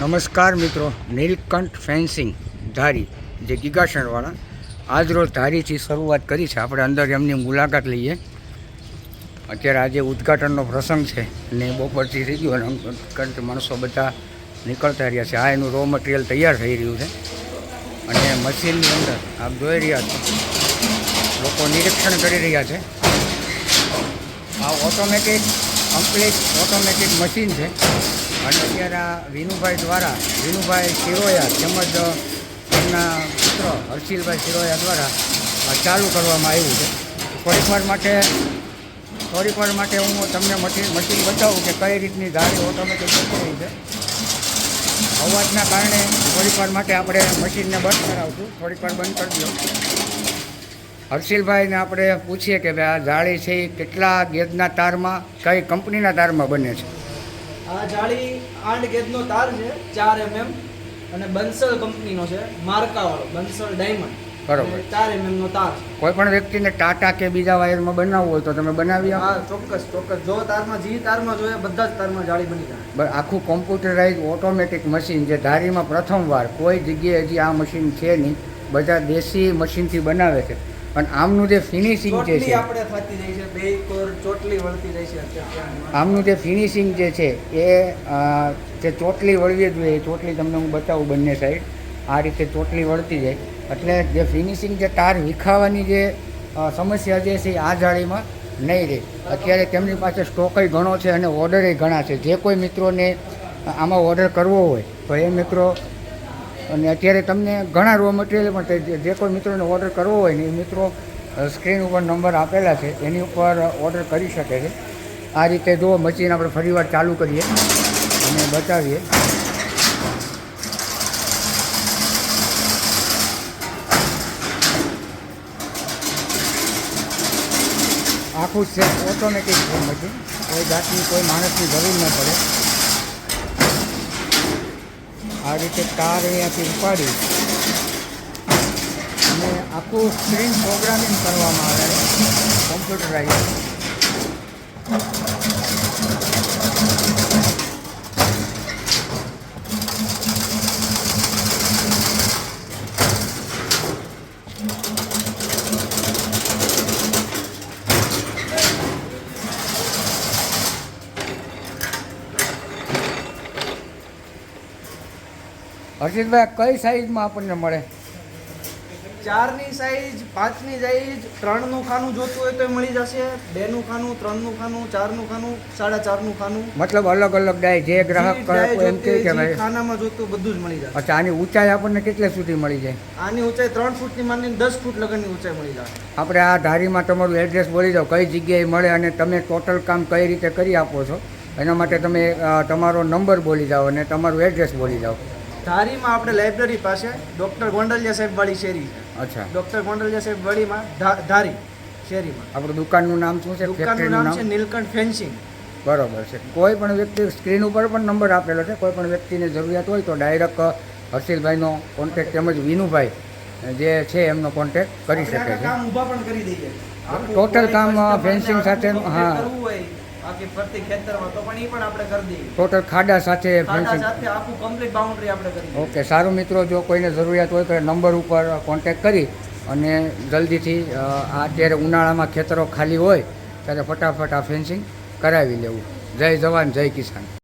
નમસ્કાર મિત્રો, નીલકંઠ ફેન્સિંગ ધારી, જે ગીગાસણવાળા આજ રોજ ધારીથી શરૂઆત કરી છે. આપણે અંદર એમની મુલાકાત લઈએ. અત્યારે આજે ઉદ્ઘાટનનો પ્રસંગ છે અને બપોરથી થઈ ગયો અને માણસો બધા નીકળતા રહ્યા છે. આ એનું રો મટીરિયલ તૈયાર થઈ રહ્યું છે. અને મશીનની અંદર આપ જોઈ રહ્યા છો, લોકો નિરીક્ષણ કરી રહ્યા છે. આ ઓટોમેટિક કમ્પ્લીટ ઓટોમેટિક મશીન છે. અને અત્યારે વિનુભાઈ દ્વારા, વિનુભાઈ શિરોયા તેમજ એમના પુત્ર હર્ષિલભાઈ શિરોયા દ્વારા ચાલુ કરવામાં આવ્યું છે. થોડીક માટે થોડીક માટે હું તમને મશીન મશીન બતાવું કે કઈ રીતની ગાડી ઓટોમેટિક જતી રહી છે. અવાજના કારણે થોડીક માટે આપણે મશીનને બંધ કરાવશું. થોડીક બંધ કરી દો. હર્ષિલભાઈને આપણે પૂછીએ કે ભાઈ આ જાળી છે એ કેટલા ગેજના તારમાં, કઈ કંપનીના તારમાં બને છે? આ જાળી આઠ ગેજનો તાર છે ચાર એમએમ અને બંસલ કંપનીનો છે માર્કાવાળો બંસલ ડાયમંડ બરોબર. ચાર એમએમ નો તાર. કોઈ પણ વ્યક્તિને ટાટા કે બીજા વાયરમાં બનાવવું હોય તો તમે બનાવી આ હા ચોક્કસ ચોક્કસ. જો તારમાં જે તારમાં જોઈએ બધા જ તારમાં જાળી બની જાય. બરાબર આખું કોમ્પ્યુટરાઇઝ ઓટોમેટિક મશીન જે ધારીમાં પ્રથમવાર કોઈ જગ્યાએ હજી આ મશીન છે નહીં બધા દેશી મશીનથી બનાવે છે. પણ આમનું જે ફિનિશિંગ જે છે આપણે થતી જાય છે બે કોર ચોટલી વળતી જાય છે આમનું જે ફિનિશિંગ જે છે એ જે ચોટલી વળવી જોઈએ એ ચોટલી તમને હું બતાવું બંને સાઈડ આ રીતે ચોટલી વળતી જાય. એટલે જે ફિનિશિંગ જે તાર વિખાવાની જે સમસ્યા જે છે એ આ જાળીમાં નહીં રહે. અત્યારે તેમની પાસે સ્ટોકય ઘણો છે અને ઓર્ડરય ઘણા છે. જે કોઈ મિત્રોને આમાં ઓર્ડર કરવો હોય તો એ મિત્રો અને અત્યારે તમને ઘણા રો મટીરિયલ પણ જે- કોઈ મિત્રોને ઓર્ડર કરવો હોય ને એ મિત્રો સ્ક્રીન ઉપર નંબર આપેલા છે, એની ઉપર ઓર્ડર કરી શકે છે. આ રીતે જો મશીન આપણે ફરીવાર ચાલુ કરીએ અને બતાવીએ. આખું છે ઓટોમેટિક છે મશીન કોઈ જાતની કોઈ માણસની જરૂર ન પડે. આ રીતે કાર અહીંયાથી ઉપાડી અને આખું સ્ક્રીન પ્રોગ્રામિંગ કરવામાં આવે કોમ્પ્યુટરાઇઝ હર્ષિતભાઈ કઈ સાઈઝમાં આપણને મળે? ચારની સાઈઝ પાંચની સાઈઝ ત્રણનું ખાનું જોતું હોય તો મળી જશે. બેનું ખાનું ત્રણનું ખાનું ચારનું ખાનું સાડા ચારનું ખાનું. મતલબ અલગ અલગ ડાય જે ગ્રાહક એમ કે ભાઈ? ખાનામાં જોતું બધું જ મળી જશે. અચ્છા આની ઊંચાઈ આપણને કેટલે સુધી મળી જાય? આની ઊંચાઈ ત્રણ ફૂટની માની દસ ફૂટ લગનની ઊંચાઈ મળી જશે. આપણે આ ધારીમાં તમારું એડ્રેસ બોલી દો કઈ જગ્યાએ મળે અને તમે ટોટલ કામ કઈ રીતે કરી આપો છો? એના માટે તમે તમારો નંબર બોલી જાઓ અને તમારું એડ્રેસ બોલી જાઓ. ધારીમાં આપણે લાઇબ્રેરી પાસે ડૉક્ટર ગોંડલિયા સાહેબ વાળી શેરી છે. અચ્છા. ડૉક્ટર ગોંડલિયા સાહેબ વાળીમાં ધારી શેરીમાં. આપણું દુકાનનું નામ શું છે? દુકાનનું નામ છે નીલકંઠ ફેન્સિંગ. બરોબર છે. કોઈ પણ વ્યક્તિ સ્ક્રીન ઉપર પણ નંબર આપેલો છે. કોઈ પણ વ્યક્તિને જરૂરિયાત હોય તો ડાયરેક્ટ હર્ષિલભાઈનો કોન્ટેક્ટ તેમજ વિનુભાઈ જે છે એમનો કોન્ટેક્ટ કરી શકે છે. કામ ઊભા પણ કરી દઈએ. આખું કામ, ફેન્સિંગ સાથે હા. કરવું ફરતી ખેતરમાં તો પણ એ પણ આપણે કરી દઈએ. ટોટલ ખાડા સાથે ફેન્સિંગ સાથે આખું કમ્પ્લીટ બાઉન્ડ્રી આપણે કરી ઓકે સારું મિત્રો જો કોઈને જરૂરિયાત હોય તો નંબર ઉપર કોન્ટેક્ટ કરી અને જલ્દીથી આ અત્યારે ઉનાળામાં ખેતરો ખાલી હોય ત્યારે ફટાફટ આ ફેન્સિંગ કરાવી લેવું. જય જવાન જય કિસાન.